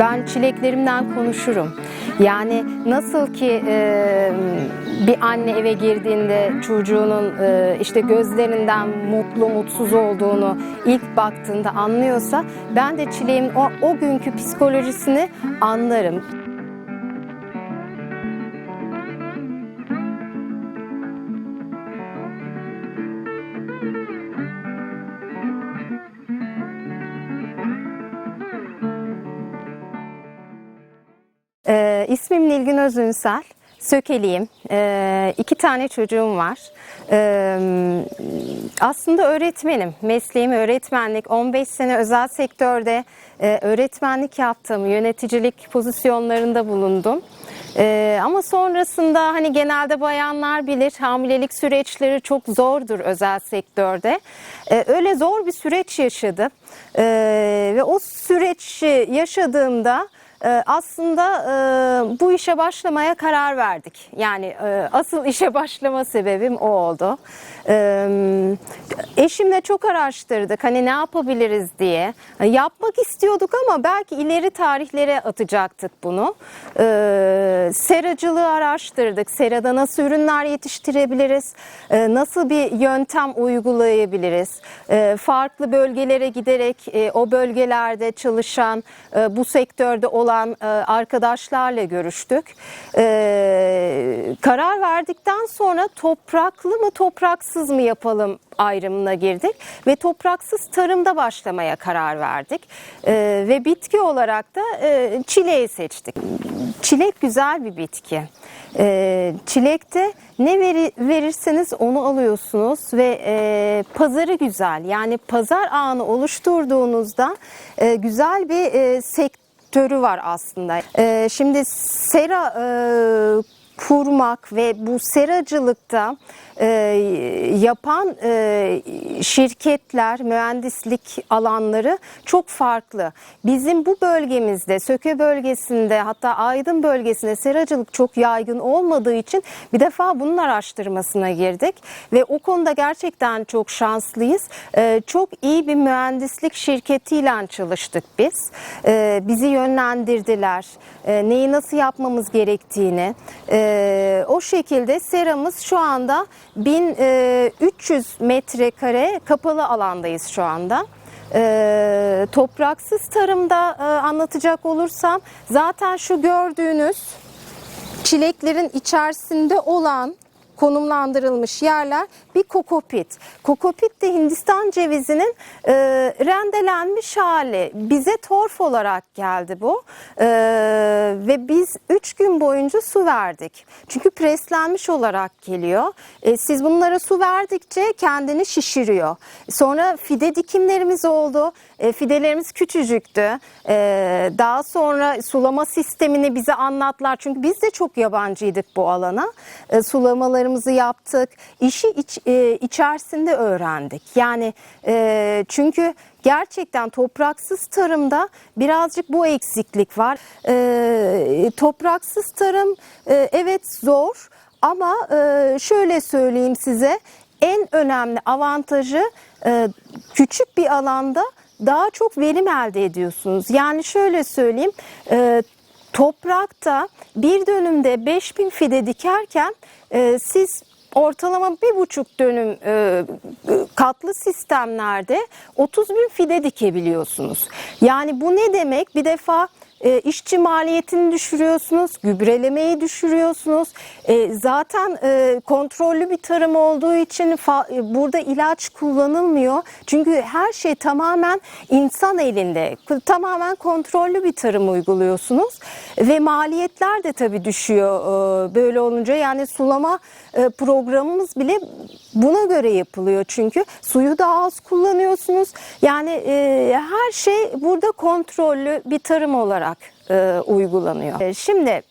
Ben çileklerimden konuşurum. Yani nasıl ki e, bir anne eve girdiğinde çocuğunun e, işte gözlerinden mutlu mutsuz olduğunu ilk baktığında anlıyorsa ben de çileğin o, o günkü psikolojisini anlarım. İsmim Nilgün Özünsel. Sökeliyim. Ee, iki tane çocuğum var. Ee, aslında öğretmenim. Mesleğim öğretmenlik. 15 sene özel sektörde e, öğretmenlik yaptım. Yöneticilik pozisyonlarında bulundum. Ee, ama sonrasında hani genelde bayanlar bilir hamilelik süreçleri çok zordur özel sektörde. Ee, öyle zor bir süreç yaşadım. Ee, ve o süreç yaşadığımda ee, aslında e, bu işe başlamaya karar verdik. Yani e, asıl işe başlama sebebim o oldu. Ee, eşimle çok araştırdık hani ne yapabiliriz diye. Yapmak istiyorduk ama belki ileri tarihlere atacaktık bunu. Ee, seracılığı araştırdık. Serada nasıl ürünler yetiştirebiliriz? Ee, nasıl bir yöntem uygulayabiliriz? Ee, farklı bölgelere giderek e, o bölgelerde çalışan e, bu sektörde olan e, arkadaşlarla görüştük. Ee, karar verdikten sonra topraklı mı topraksız mı yapalım ayrımına girdik ve topraksız tarımda başlamaya karar verdik. Ee, ve bitki olarak da e, çileği seçtik. Çilek güzel bir bitki. Ee, çilekte ne veri, verirseniz onu alıyorsunuz ve e, pazarı güzel. Yani pazar ağını oluşturduğunuzda e, güzel bir e, sektörü var aslında. E, şimdi sera e, kurmak ve bu seracılıkta e, yapan e, şirketler, mühendislik alanları çok farklı. Bizim bu bölgemizde, Söke bölgesinde hatta Aydın bölgesinde seracılık çok yaygın olmadığı için bir defa bunun araştırmasına girdik ve o konuda gerçekten çok şanslıyız. E, çok iyi bir mühendislik şirketiyle çalıştık biz. E, bizi yönlendirdiler. E, neyi nasıl yapmamız gerektiğini. E, o şekilde seramız şu anda 1300 metrekare kapalı alandayız şu anda. Ee, topraksız tarımda e, anlatacak olursam zaten şu gördüğünüz çileklerin içerisinde olan konumlandırılmış yerler bir kokopit. Kokopit de Hindistan cevizinin e, rendelenmiş hali. Bize torf olarak geldi bu. E, ve biz 3 gün boyunca su verdik. Çünkü preslenmiş olarak geliyor. E, siz bunlara su verdikçe kendini şişiriyor. Sonra fide dikimlerimiz oldu. E, fidelerimiz küçücüktü. E, daha sonra sulama sistemini bize anlattılar. Çünkü biz de çok yabancıydık bu alana. E, sulamalarımızı yaptık. İşi iç, e, içerisinde öğrendik. Yani e, çünkü gerçekten topraksız tarımda birazcık bu eksiklik var. E, topraksız tarım e, evet zor ama e, şöyle söyleyeyim size en önemli avantajı e, küçük bir alanda daha çok verim elde ediyorsunuz. Yani şöyle söyleyeyim, e, toprakta bir dönümde 5000 fide dikerken e, siz ortalama bir buçuk dönüm e, katlı sistemlerde 30 bin fide dikebiliyorsunuz. Yani bu ne demek? Bir defa e, işçi maliyetini düşürüyorsunuz, gübrelemeyi düşürüyorsunuz. E, zaten e, kontrollü bir tarım olduğu için fa- e, burada ilaç kullanılmıyor. Çünkü her şey tamamen insan elinde. Tamamen kontrollü bir tarım uyguluyorsunuz. Ve maliyetler de tabii düşüyor e, böyle olunca. Yani sulama e, programımız bile buna göre yapılıyor çünkü suyu da az kullanıyorsunuz. Yani e, her şey burada kontrollü bir tarım olarak e, uygulanıyor. E, şimdi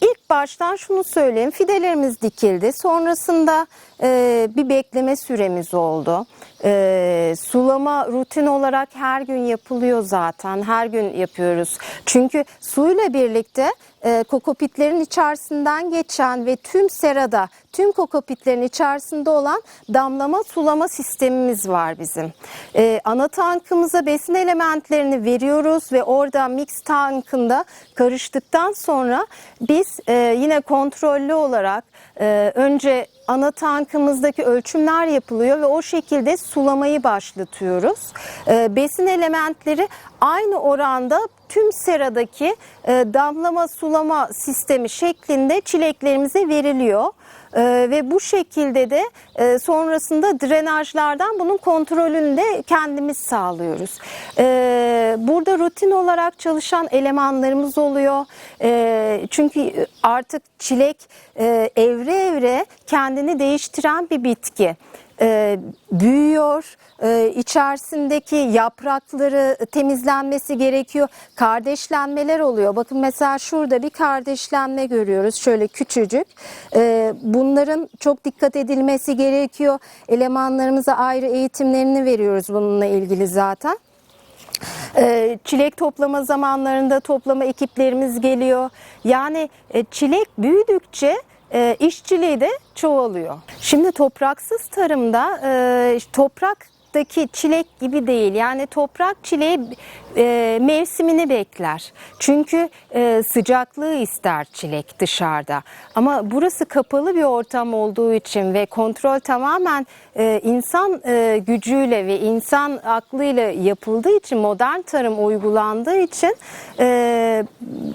ilk baştan şunu söyleyeyim. Fidelerimiz dikildi. Sonrasında e, bir bekleme süremiz oldu. E, sulama rutin olarak her gün yapılıyor zaten. Her gün yapıyoruz. Çünkü suyla birlikte e, kokopitlerin içerisinden geçen ve tüm serada, tüm kokopitlerin içerisinde olan damlama sulama sistemimiz var bizim. E, ana tankımıza besin elementlerini veriyoruz ve orada mix tankında karıştıktan sonra biz e, yine kontrollü olarak e, önce ana tankımızdaki ölçümler yapılıyor ve o şekilde sulamayı başlatıyoruz. E, besin elementleri aynı oranda tüm seradaki e, damlama sulama sistemi şeklinde çileklerimize veriliyor. Ee, ve bu şekilde de e, sonrasında drenajlardan bunun kontrolünü de kendimiz sağlıyoruz. Ee, burada rutin olarak çalışan elemanlarımız oluyor. Ee, çünkü artık çilek e, evre evre kendini değiştiren bir bitki. Ee, büyüyor, ee, içerisindeki yaprakları temizlenmesi gerekiyor. Kardeşlenmeler oluyor. Bakın mesela şurada bir kardeşlenme görüyoruz. Şöyle küçücük. Ee, bunların çok dikkat edilmesi gerekiyor. Elemanlarımıza ayrı eğitimlerini veriyoruz bununla ilgili zaten. Ee, Çilek toplama zamanlarında toplama ekiplerimiz geliyor. Yani e, çilek büyüdükçe e, işçiliği de çoğalıyor. Şimdi topraksız tarımda e, topraktaki çilek gibi değil. Yani toprak çileği e, mevsimini bekler. Çünkü e, sıcaklığı ister çilek dışarıda. Ama burası kapalı bir ortam olduğu için ve kontrol tamamen e, insan e, gücüyle ve insan aklıyla yapıldığı için modern tarım uygulandığı için e,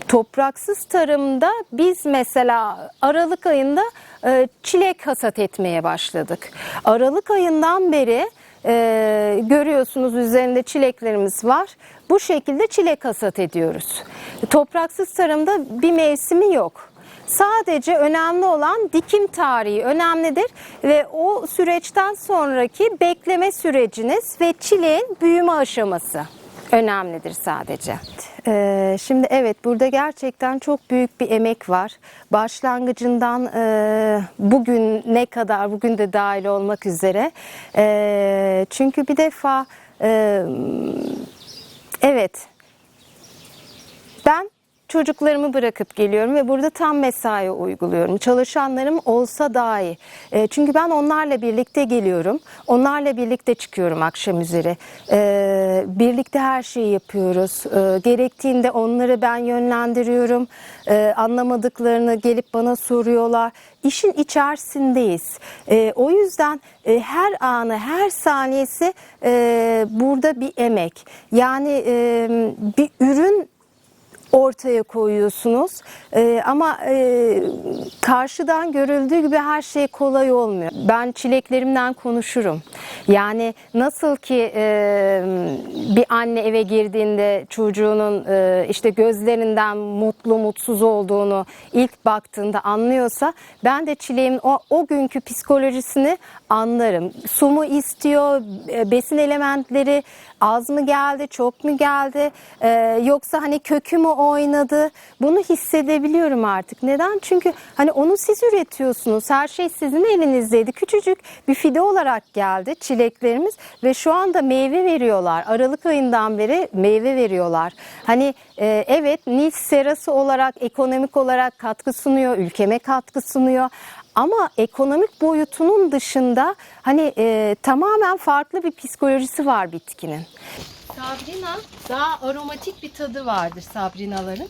topraksız tarımda biz mesela Aralık ayında e, çilek hasat etmeye başladık. Aralık ayından beri e, görüyorsunuz üzerinde çileklerimiz var. Bu şekilde çilek hasat ediyoruz. Topraksız tarımda bir mevsimi yok. Sadece önemli olan dikim tarihi önemlidir ve o süreçten sonraki bekleme süreciniz ve çileğin büyüme aşaması önemlidir sadece. Ee, şimdi evet burada gerçekten çok büyük bir emek var. Başlangıcından e, bugün ne kadar bugün de dahil olmak üzere. E, çünkü bir defa e, evet ben çocuklarımı bırakıp geliyorum ve burada tam mesai uyguluyorum. Çalışanlarım olsa dahi. E, çünkü ben onlarla birlikte geliyorum. Onlarla birlikte çıkıyorum akşam üzeri. E, birlikte her şeyi yapıyoruz. E, gerektiğinde onları ben yönlendiriyorum. E, anlamadıklarını gelip bana soruyorlar. İşin içerisindeyiz. E, o yüzden e, her anı, her saniyesi e, burada bir emek. Yani e, bir ürün ortaya koyuyorsunuz. Ee, ama e, karşıdan görüldüğü gibi her şey kolay olmuyor. Ben çileklerimden konuşurum. Yani nasıl ki e, bir anne eve girdiğinde çocuğunun e, işte gözlerinden mutlu mutsuz olduğunu ilk baktığında anlıyorsa ben de çileğimin o, o günkü psikolojisini anlarım. Su mu istiyor, e, besin elementleri az mı geldi, çok mu geldi, e, yoksa hani kökü mü oynadı? Bunu hissedebiliyorum artık. Neden? Çünkü hani onu siz üretiyorsunuz. Her şey sizin elinizdeydi. Küçücük bir fide olarak geldi çileklerimiz ve şu anda meyve veriyorlar. Aralık ayından beri meyve veriyorlar. Hani e, evet Nil serası olarak ekonomik olarak katkı sunuyor, ülkeme katkı sunuyor. Ama ekonomik boyutunun dışında hani e, tamamen farklı bir psikolojisi var bitkinin. Sabrina daha aromatik bir tadı vardır sabrinaların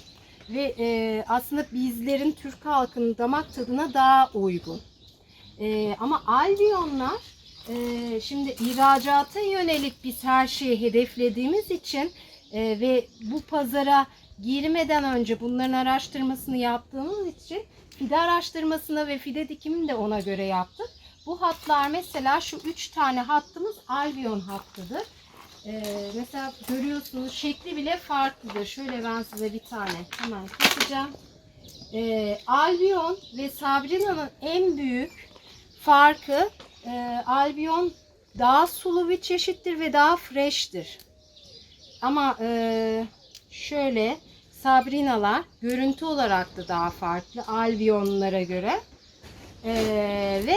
ve e, aslında bizlerin Türk halkının damak tadına daha uygun. E, ama albiyonlar e, şimdi ihracata yönelik biz her şeyi hedeflediğimiz için e, ve bu pazara girmeden önce bunların araştırmasını yaptığımız için fide araştırmasını ve fide dikimini de ona göre yaptık. Bu hatlar mesela şu üç tane hattımız albiyon hattıdır. Ee, mesela görüyorsunuz şekli bile farklıdır. Şöyle ben size bir tane hemen keseceğim. Ee, albiyon ve sabrina'nın en büyük farkı e, albiyon daha sulu bir çeşittir ve daha fresh'tir. Ama e, şöyle Sabrinalar görüntü olarak da daha farklı albiyonlara göre. e, ve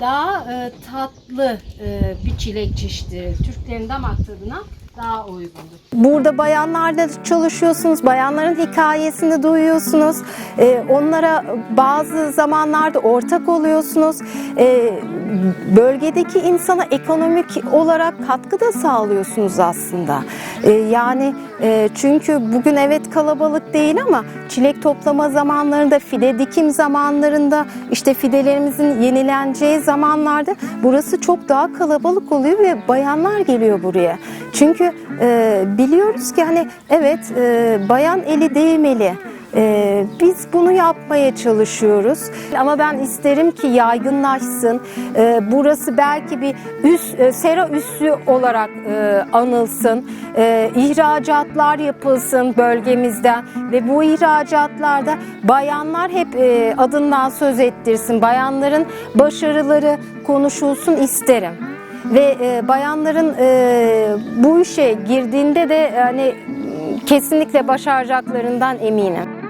daha e, tatlı e, bir çilek çeşidi. Türklerin damak tadına daha uygundur. Burada bayanlarla çalışıyorsunuz. Bayanların hikayesini duyuyorsunuz. E, onlara bazı zamanlarda ortak oluyorsunuz. E, bölgedeki insana ekonomik olarak katkı da sağlıyorsunuz aslında. E, yani e, çünkü bugün evet kalabalık değil ama çilek toplama zamanlarında, fide dikim zamanlarında, işte fidelerimizin yenileneceği zamanlarda burası çok daha kalabalık oluyor ve bayanlar geliyor buraya. Çünkü e, biliyoruz ki hani evet e, bayan eli değmeli. Ee, biz bunu yapmaya çalışıyoruz ama ben isterim ki yaygınlaşsın. Ee, burası belki bir üs, e, sera üssü olarak e, anılsın. Ee, ihracatlar yapılsın bölgemizden ve bu ihracatlarda bayanlar hep e, adından söz ettirsin. Bayanların başarıları konuşulsun isterim ve e, bayanların e, bu işe girdiğinde de hani kesinlikle başaracaklarından eminim.